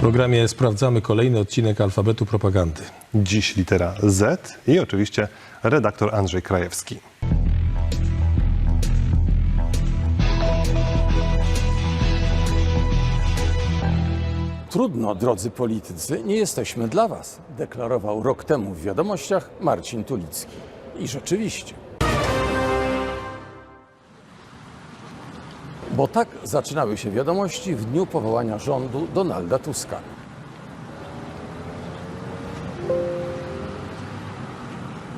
programie sprawdzamy kolejny odcinek alfabetu propagandy. Dziś litera Z i oczywiście redaktor Andrzej Krajewski. Trudno, drodzy politycy, nie jesteśmy dla Was, deklarował rok temu w wiadomościach Marcin Tulicki. I rzeczywiście. Bo tak zaczynały się wiadomości w dniu powołania rządu Donalda Tuska. –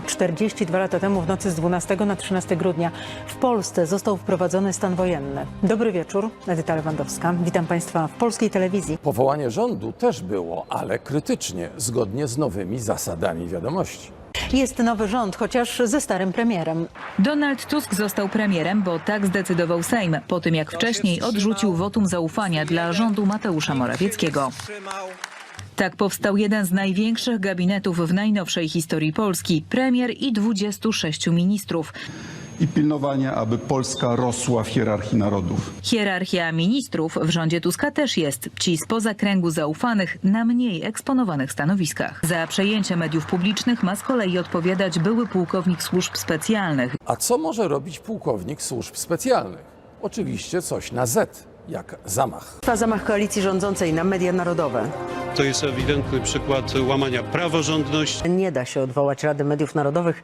42 lata temu w nocy z 12 na 13 grudnia w Polsce został wprowadzony stan wojenny. Dobry wieczór, Edyta Lewandowska. Witam Państwa w polskiej telewizji. Powołanie rządu też było, ale krytycznie, zgodnie z nowymi zasadami wiadomości. Jest nowy rząd, chociaż ze starym premierem. Donald Tusk został premierem, bo tak zdecydował Sejm, po tym jak wcześniej odrzucił wotum zaufania dla rządu Mateusza Morawieckiego. Tak powstał jeden z największych gabinetów w najnowszej historii Polski. Premier i 26 ministrów. I pilnowanie, aby Polska rosła w hierarchii narodów. Hierarchia ministrów w rządzie Tuska też jest. Ci spoza kręgu zaufanych na mniej eksponowanych stanowiskach. Za przejęcie mediów publicznych ma z kolei odpowiadać były pułkownik służb specjalnych. A co może robić pułkownik służb specjalnych? Oczywiście coś na Z, jak zamach. Trwa zamach koalicji rządzącej na media narodowe. To jest ewidentny przykład łamania praworządności. Nie da się odwołać Rady Mediów Narodowych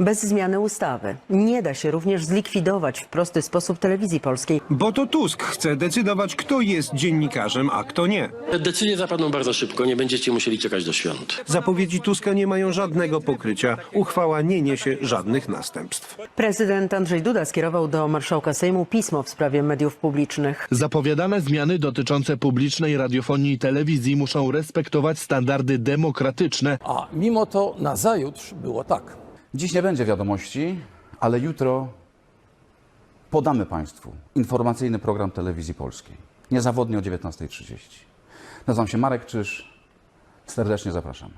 bez zmiany ustawy. Nie da się również zlikwidować w prosty sposób telewizji polskiej. Bo to Tusk chce decydować, kto jest dziennikarzem, a kto nie. Decyzje zapadną bardzo szybko, nie będziecie musieli czekać do świąt. Zapowiedzi Tuska nie mają żadnego pokrycia. Uchwała nie niesie żadnych następstw. Prezydent Andrzej Duda skierował do marszałka Sejmu pismo w sprawie mediów publicznych. Zapowiadane zmiany dotyczące publicznej radiofonii i telewizji muszą respektować standardy demokratyczne. A mimo to nazajutrz było tak. Dziś nie będzie wiadomości, ale jutro podamy Państwu informacyjny program telewizji polskiej. Niezawodnie o 19.30. Nazywam się Marek Czyż. Serdecznie zapraszam.